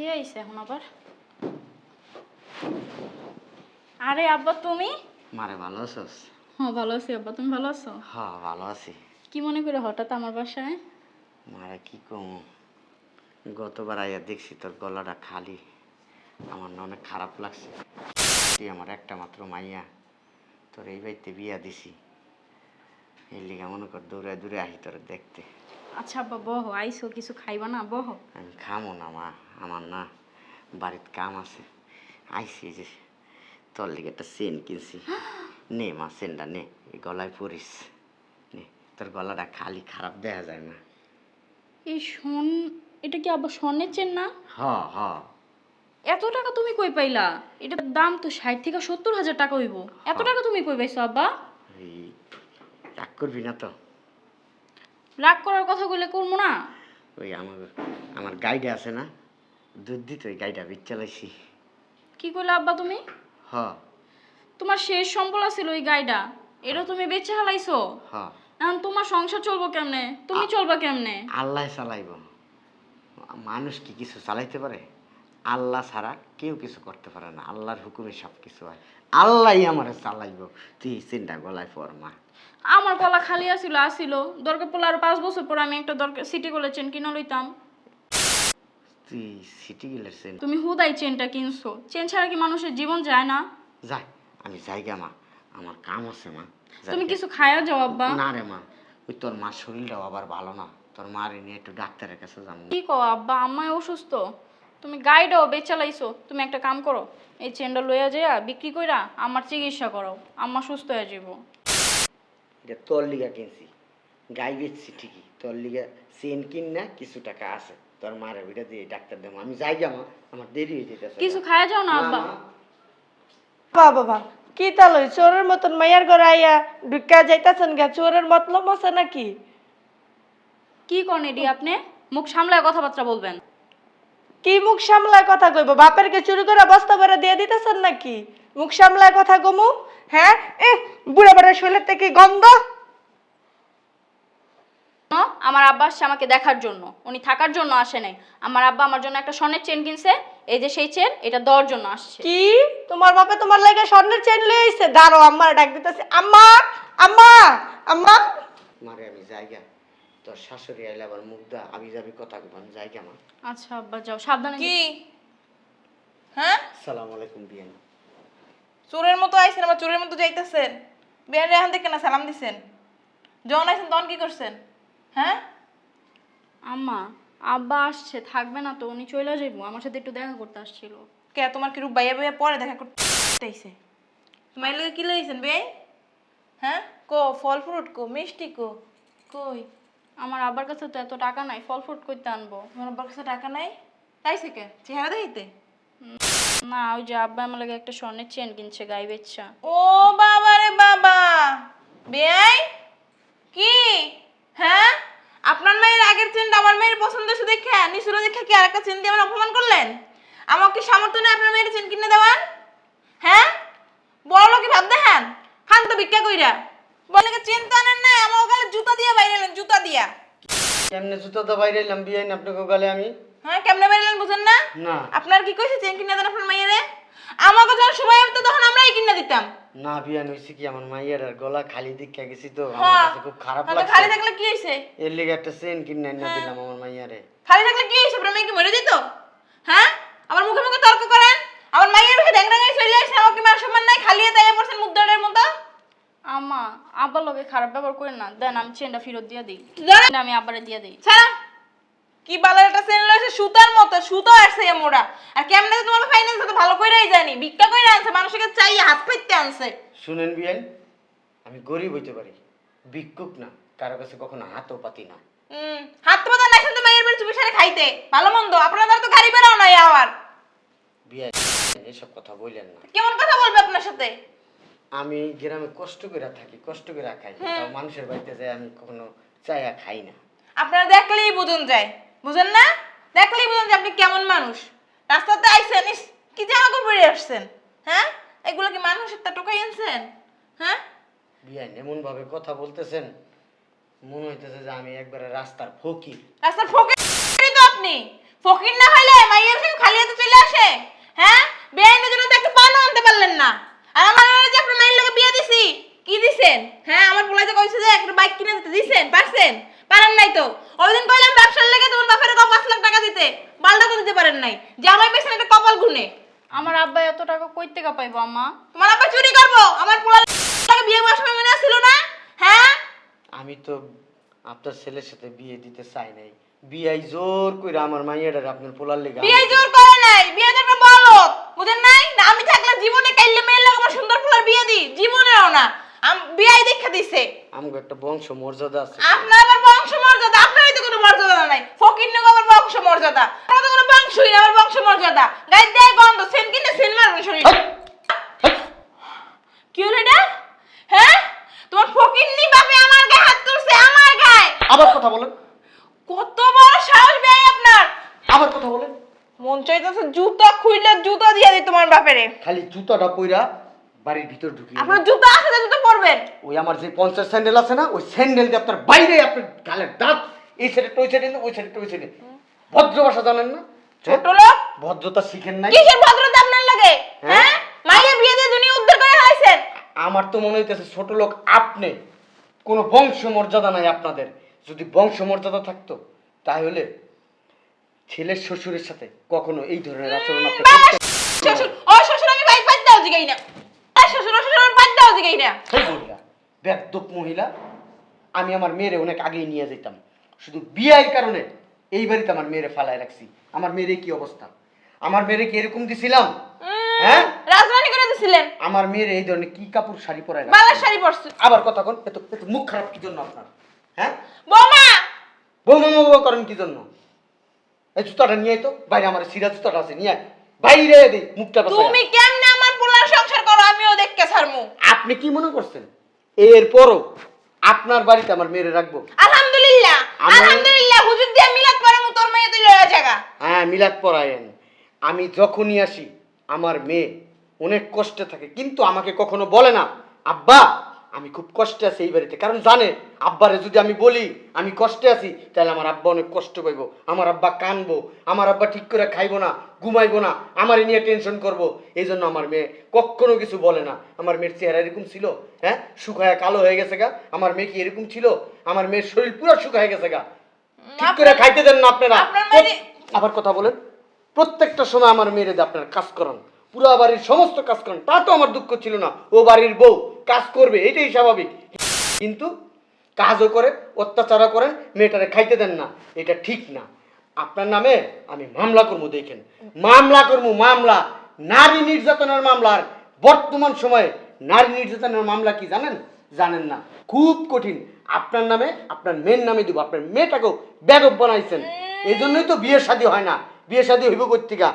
কে আইছে এখন আবার। আরে আব্বা তুমি? মারে ভালো আছোস? হ্যাঁ ভালো আছি আব্বা তুমি ভালো আছো? হ্যাঁ ভালো আছি। কি মনে করে হঠাৎ আমার বাসায়? মারে কি কম? গতবার আইয়া দেখছি তোর গলাটা খালি। আমার না অনেক খারাপ লাগছে। তুই আমার একটা মাত্র মাইয়া। তোর এই বাড়িতে বিয়া দিছি। এই লিগা মনে কর দৌড়ে দূরে আহি তোর দেখতে। আচ্ছা আব্বা বহ আইসো কিছু খাইবা না বহ। আমি খামো না মা আমার না বাড়িতে কাম আছে। আইসি যে তোর লিগে একটা সেন কিনছি। নে মা চেনটা নে এই গলায় পরিস। নে তোর গলাটা খালি খারাপ দেখা যায় না। এই শোন এটা কি আব্বা স্বর্ণের চেন না? হ হ। এত টাকা তুমি কই পাইলা? এটার দাম তো ষাট থেকে সত্তর হাজার টাকা হইব। এত টাকা তুমি কই পাইছো আব্বা? এই রাগ করবি না তো? রাগ করার কথা কইলে করব না? ওই আমার আমার গাইডে আছে না? দুধ দিত ওই গাইডা বিচ চালাইছি। কি কইলা আব্বা তুমি? হ। তোমার শেষ সম্বল আছিল ওই গাইডা। এটা তুমি বেচে হালাইছো? হ। এখন তোমার সংসার চলবো কেমনে? তুমি চলবা কেমনে? আল্লাহ চালাইব। মানুষ কি কিছু চালাইতে পারে? আল্লাহ ছাড়া কেউ কিছু করতে পারে না। আল্লাহর হুকুমে সব কিছু হয়। আল্লাহই আমার চালাইব। তুই চিন্তা গলায় পর মা। আমার গলা খালি আছিল আসিল। দরকার পড়লে আরও পাঁচ বছর পর আমি একটা দরকার সিটি গোলে চেন কিনা লইতাম। তুই সিটি গেলের চেন তুমি হুদাই চেনটা কিনছো। চেন ছাড়া কি মানুষের জীবন যায় না? যাই আমি যাইগা মা। আমার কাম আছে মা। যাই তুমি গে। কিছু খায়া যাও আব্বা। না রে মা। ওই তোর মার শরীরটাও আবার ভালো না। তোর মার নিয়ে একটু ডাক্তারের কাছে যাব। কি কো আব্বা আম্মায় অসুস্থ। তুমি গাইডও বেচালাইছো তুমি একটা কাম করো। এই চেনটা লইয়া যাইয়া বিক্রি কইরা আমার চিকিৎসা করো আম্মা সুস্থ হয়ে যাব এটা তোর লিগা কিনছি? গাই বেচছি ঠিকই তোর লিগা চেন কিন না কিছু টাকা আছে। তোর মারে ওইটা দিয়ে ডাক্তার দেবো। আমি যাই মা আমার দেরি হয়ে যেতেছে। কিছু খায়া যাও না আব্বা। বাবা বাবা কি চোরের মতন মাইয়ার ঘরে আইয়া ঢুকা যাইতাছেন গা চোরের মতলব আছে নাকি? কি করেন এডি আপনি? মুখ সামলায় কথাবার্তা বলবেন। কি মুখ সামলায় কথা কইব? বাপের কে চুরি করে বস্তা করে দিয়ে দিতেছেন নাকি? মুখ সামলায় কথা কমু। হ্যাঁ? এ বুড়া বুড়া শৈলের থেকে গন্ধ? আমার আব্বা আসছে আমাকে দেখার জন্য। উনি থাকার জন্য আসে নাই। আমার আব্বা আমার জন্য একটা স্বর্ণের চেন কিনছে। এই যে সেই চেন এটা দেওয়ার জন্য আসছে। কি? তোমার বাপে তোমার লাগে স্বর্ণের চেন লয়ে আইছে? দাঁড়ো আম্মার ডাক দিতেছে। আম্মা আম্মা আম্মা। মারে আমি যাই গা তোর শাশুড়ি আইলে আবার মুখ দা আবি যাবি কথা কব আমি যাই গা মা। আচ্ছা আব্বা যাও সাবধানে কি? হ্যাঁ? সালাম আলাইকুম বিয়ান। চোরের মতো আইছেন আবার চোরের মতো যাইতেছেন। বিয়ান এখান থেকে না সালাম দিছেন? যখন আইসেন তখন কি করছেন? হ্যাঁ? আম্মা আব্বা আসছে থাকবে না তো উনি চলে যাইবো। আমার সাথে একটু দেখা করতে আসছিল। কে তোমার কি রূপ বাইয়া বাইয়া পরে দেখা করতে আইছে? তোমার লোকে কি লইছেন বে? হ্যাঁ? কো ফল ফ্রুট কো মিষ্টি কো? কই? আমার আব্বার কাছে তো এত টাকা নাই ফল ফ্রুট করতে আনব। তোমার আব্বার কাছে টাকা নাই? তাইছে কে? চেহারা দেখাইতে? না ওই যে আব্বা আমার লাগে একটা স্বর্ণের চেন কিনছে গাই বেচ্ছা ও বাবা রে বাবা! বেয়াই কি? হ্যাঁ? আপনার মেয়ের আগের চেনটা আমার মেয়ের পছন্দ হয়েছে দেখে নিশুরা দেখে কি আরেকটা চেন দিয়ে আমার অপমান করলেন? আমার কি সামর্থ্য নেই আপনার মেয়ের চেন কিনে দেওয়ার? হ্যাঁ? বড় লোকে ভাব দেখেন খান তো ভিক্ষা কইরা। বলে চেন তো আনেন না আমার ওখানে জুতা দিয়ে বাইরে এলেন জুতা দিয়া। কেমনে জুতো তো বাইরে এলাম বিয়ান আপনাকে গেলে আমি? হ্যাঁ কেমনে বুঝেন না? না। আপনার কি কইছে চেন কিনে দেন আপনার আমাকে যখন সময় হতো তখন আমরাই কিনে দিতাম। না বিয়ান হইছে কি আমার মাইয়ের আর গলা খালি দিকে গেছি তো। আমার হ্যাঁ কাছে খুব খারাপ তাহলে খালি থাকলে কি হয়েছে এর লিগে একটা চেন কিনে এনে হ্যাঁ। দিলাম আমার মাইয়ারে। খালি থাকলে কি হয়েছে আপনার মেয়ে কি মরে যেত? হ্যাঁ? আমার মুখে মুখে তর্ক করেন? আমার মায়ের মুখে চলে আসছে আমাকে মান সম্মান নাই? খালি তাই পড়ছেন মুদ্রাটের মতো? আম্মা আব্বার লগে খারাপ ব্যবহার করেন না। দেন আমি চেনটা ফেরত দিয়ে দিই। আমি আব্বারে দিয়ে দিই। ছাড়া কি বালার একটা সেন লইছে সুতার মতো সুতো আসছে মোড়া। আর কেমনে যে তোমার ফাইন্যান্স তো ভালো কইরাই জানি। ভিক্ষা কইরা আনছে মানুষকে চাইয়ে হাত পাইতে আনছে। শুনেন বিয়ান আমি গরিব হইতে পারি। ভিক্ষুক না কারও কাছে কখনো হাতও পাতি না। হুম হাত পাতা নাইছেন তো মায়ের বাড়ি চুপি সারে খাইতে। ভালো মন্দ আপনাদের তো গাড়ি বেরাও নাই আবার। বিয়ান এসব কথা বললেন না। কেমন কথা বলবে আপনার সাথে? আমি গ্রামে কষ্ট করে থাকি কষ্ট করে খাই। তাও মানুষের বাড়িতে যাই আমি কখনো চাইয়া খাই না। আপনারা দেখলেই বুঝুন যায়। বুঝেন না? দেখলেই বুঝুন যে আপনি কেমন মানুষ। রাস্তাতে আইসেন ইস, কি জামা কাপড় আসছেন হ্যাঁ? এগুলো কি মানুষের তা টোকাই আনছেন হ্যাঁ? বিয়ান এমন ভাবে কথা বলতেছেন মনে হইতেছে যে আমি একবারে রাস্তার ফকির। রাস্তার ফোকে তো আপনি। ফকির না হইলে মাইয়ের সঙ্গে খালি হাতে চলে আসে হ্যাঁ? বেআইনের জন্য তো একটা পানও আনতে পারলেন না। আর আমার মনে হয় যে আপনার মাইয়ের লোকে বিয়ে দিছি কি দিছেন? হ্যাঁ আমার পোলা যে কইছে যে একটা বাইক কিনে দিতে দিছেন পারছেন? পারেন নাই তো। ওইদিন কইলাম ব্যবসার লেগে তোমার বাপের কাউ পাঁচ লাখ টাকা দিতে। বালটা তো দিতে পারেন নাই। জামাই পেয়েছেন একটা কপাল গুনে আমার আব্বা এত টাকা কই থেকে পাইবো আম্মা? তোমার আব্বা চুরি করব। আমার পোলা টাকা বিয়ে করার সময় মনে আসছিল না? হ্যাঁ? আমি তো আপনার ছেলের সাথে বিয়ে দিতে চাই নাই। বিয়াই জোর করে আমার মাইয়াটার আপনার পোলার লেগে বিয়ে জোর করে নাই। বিয়ে তো একটা বলত বুঝেন নাই? না আমি থাকলে জীবনে কাইলে মেয়ের লোক আমার সুন্দর ফুলার বিয়ে দি জীবনেও না। আম- বিয়াই দেখা দিছে। আমাকে একটা বংশ মর্যাদা আছে। আপনার আবার বংশ মর্যাদা আপনারই তো কোনো মর্যাদা নাই। ফকির নাকি আবার বংশ মর্যাদা আমার তো কোনো বংশই না আমার বংশ মর্যাদা গাই দেয় গন্ধ সেন কিনে সেন মারবেন শরীর। কি হলো এটা? হ্যাঁ? তোমার ফকির নি বাপে আমার গায়ে হাত তুলছে আমার গায়ে। আবার কথা বলেন। কত বড় সাহস বেয়াই আপনার। আবার কথা বলেন। মন চাইতেছে জুতা খুইলে জুতা দিয়ে দিই তোমার বাপেরে। খালি জুতাটা পইরা বাড়ির ভিতর ঢুকি আপনার জুতা আছে জুতা পরবেন ওই আমার যে পঞ্চাশ স্যান্ডেল আছে না ওই স্যান্ডেল দিয়ে আপনার বাইরে আপনার গালের দাঁত এই সাইডে ওই সাইডে ওই সাইডে ওই সাইডে ভদ্র ভাষা জানেন না? ছোট লোক? ভদ্রতা শিখেন নাই? কিসের ভদ্রতা আপনার লাগে? হ্যাঁ? মাইয়া বিয়ে দিয়ে দুনিয়া উদ্ধার করে হারাইছেন আমার তো মনে হইতেছে ছোট লোক আপনি কোনো বংশ মর্যাদা নাই আপনাদের। যদি বংশ মর্যাদা থাকতো তাহলে ছেলের শ্বশুরের সাথে কখনো এই ধরনের আচরণ আপনি শ্বশুর ও শ্বশুর আমি বাইক বাদ দাও জিগাই না এই শ্বশুর ও শ্বশুর আমি বাদ দাও জিগাই না সেই মহিলা আমি আমার মেয়েরে অনেক আগেই নিয়ে যেতাম শুধু বিয়ের কারণে এই বাড়িতে আমার মেয়েরে ফালায় রাখছি। আমার মেয়েরে কি অবস্থা? আমার মেয়েরে কি এরকম দিছিলাম? হ্যাঁ? রাজরানি করে দিছিলেন? আমার মেয়ের এই ধরনের কি কাপড় শাড়ি পরায়? বালার শাড়ি পরছে। আবার কথা কোন এত এত মুখ খারাপ কি জন্য আপনার? হ্যাঁ? বৌমা! বৌমা বৌমা করেন কি জন্য? এই জুতাটা নিয়ে তো। বাইরে আমার সিরা জুতাটা আছে নিয়ে বাইরে দিই মুখটা তুমি আমার পোলার সংসার করো আমিও ছাড়মু? আপনি কি মনে করছেন? এরপরও আপনার বাড়িতে আমার মেয়েরে রাখব? আলহামদুলিল্লাহ আলহামদুলিল্লাহ হুজুর দিয়া মিলাদ পড়ামু তোর মেয়ে তুই লয়া জায়গা হ্যাঁ মিলাদ পড়ায়েন। আমি যখনই আসি আমার মেয়ে অনেক কষ্টে থাকে কিন্তু আমাকে কখনো বলে না আব্বা আমি খুব কষ্টে আছি এই বাড়িতে। কারণ জানে আব্বারে যদি আমি বলি আমি কষ্টে আছি তাহলে আমার আব্বা অনেক কষ্ট পাইবো। আমার আব্বা কানবো আমার আব্বা ঠিক করে খাইবো না ঘুমাইবো না আমারই নিয়ে টেনশন করব। এই জন্য আমার মেয়ে কখনো কিছু বলে না। আমার মেয়ের চেহারা এরকম ছিল হ্যাঁ? শুকায় কালো হয়ে গেছে গা। আমার মেয়ে কি এরকম ছিল? আমার মেয়ের শরীর পুরো শুকায় গেছে গা। ঠিক করে খাইতে দেন না আপনারা। আবার কথা বলেন। প্রত্যেকটা সময় আমার মেয়েরে আপনারা কাজ করান। পুরো বাড়ির সমস্ত কাজ করান। তা তো আমার দুঃখ ছিল না। ও বাড়ির বউ। কাজ করবে এটাই স্বাভাবিক। কিন্তু কাজও করে অত্যাচারও করেন মেয়েটারে খাইতে দেন না এটা ঠিক না। আপনার নামে আমি মামলা করব দেখেন। মামলা করব মামলা। নারী নির্যাতনের মামলা আর বর্তমান সময়ে নারী নির্যাতনের মামলা কি জানেন? জানেন না। খুব কঠিন। আপনার নামে আপনার মেয়ের নামে দিব। আপনার মেয়েটাকেও ব্যাগব বানাইছেন। এই জন্যই তো বিয়ে শাদী হয় না। বিয়ে শাদী হইব কর্তিকা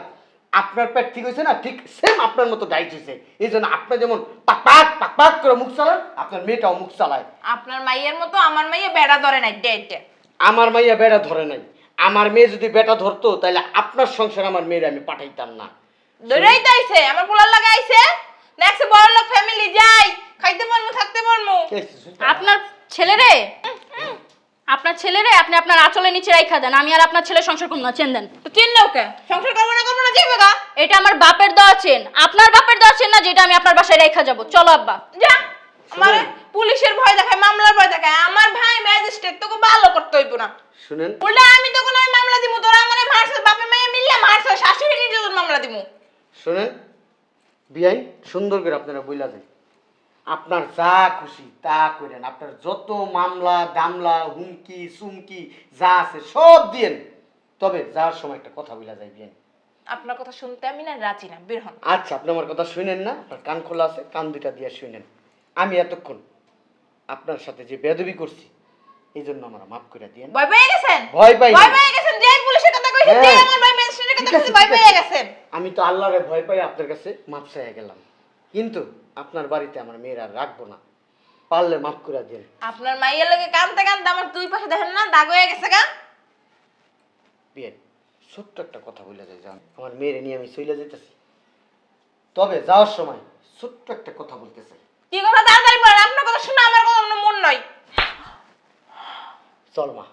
আপনার পেট ঠিক হয়েছে না? ঠিক সেম আপনার মতো ডাইট হয়েছে। এই জন্য আপনার যেমন পাক পাক পাক পাক করে মুখ চালান আপনার মেয়েটাও মুখ চালায়। আপনার মাইয়ের মতো আমার মাইয়ে বেড়া ধরে নাই ডেট আমার মাইয়া বেটা ধরে নাই। আমার মেয়ে যদি বেটা ধরতো তাহলে আপনার সংসার আমার মেয়ের আমি পাঠাইতাম না। ধরেই তো আইছে আমার পোলার লাগে আইছে। নেক্সট বড় লোক ফ্যামিলি যাই খাইতে পারমু থাকতে পারমু আপনার ছেলেরে আপনার ছেলেরে আপনি আপনার আঁচলের নিচে রাইখা দেন আমি আর আপনার ছেলে সংসার করব না চেন দেন। তো চিনলেও কে সংসার করব না করব না যাইবে গা। এটা আমার বাপের দেওয়া চেন। আপনার বাপের দেওয়া চেন না যেটা আমি আপনার বাসায় রেখা যাব। চলো আব্বা। যা আমার পুলিশের ভয় দেখায় মামলার ভয় দেখায়। আমার ভাই ম্যাজিস্ট্রেট তোকে ভালো করতে হইব না। শুনেন। উল্টা আমি তো ওই মামলা দিমু তোরা আমারে মারছে বাপে মেয়ে মিললে মারছে শাশুড়ি নির্যাতন মামলা দিমু। শুনেন। বিআই সুন্দর করে আপনারা বইলা দেন। আপনার যা খুশি তা করেন। আপনার যত মামলা দামলা হুমকি সুমকি যা আছে সব দিয়েন। তবে যাওয়ার সময় একটা কথা বলা বিআই আপনার কথা শুনতে আমি না রাজি না বের হন। আচ্ছা আপনি আমার কথা শুনেন না আপনার কান খোলা আছে কান দুইটা দিয়ে শুনেন। আমি এতক্ষণ আপনার সাথে যে বেদবি করছি এই জন্য আমার মাফ করে দিয়েন। ভয় পেয়ে গেছেন? ভয় পাই ভয় পেয়ে গেছেন যে পুলিশের কথা কইছেন যে হ্যাঁ। আমার ভাই ম্যাজিস্ট্রেটের কথা কইছেন ভয় পেয়ে গেছেন। আমি তো আল্লাহরে ভয় পাই আপনার কাছে মাপ চাইয়া গেলাম। কিন্তু আপনার বাড়িতে আমার মেয়েরা রাখব না। পারলে মাফ করে দিন। আপনার মাইয়ের লোকে কানতে কানতে আমার দুই পাশে দেখেন না দাগ হয়ে গেছে গা। বিয়ে ছোট্ট একটা কথা বলে যায় জান। আমার মেয়েরে নিয়ে আমি চলে যেতেছি তবে যাওয়ার সময় ছোট্ট একটা কথা বলতে চাই। কি কথা? তাড়াতাড়ি বলেন আপনার কথা শুনে আমার কোনো মন নয় চল মা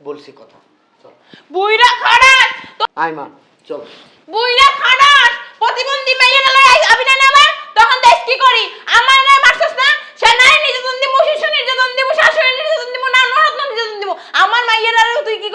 বলছি কথা। চল। বুইরা খারাস! আয় মা চল। বুইরা খারাস! প্রতিবন্ধী মাইয়া না লাই আমি না তখন দেশ কি করি? আমার না মারছস না, সে নাই নির্যাতন দিব শিশু নির্যাতন দিব শাশুড়ি নির্যাতন দিব না নরত্ন নির্যাতন দিব আমার মাইয়ের আর তুই কি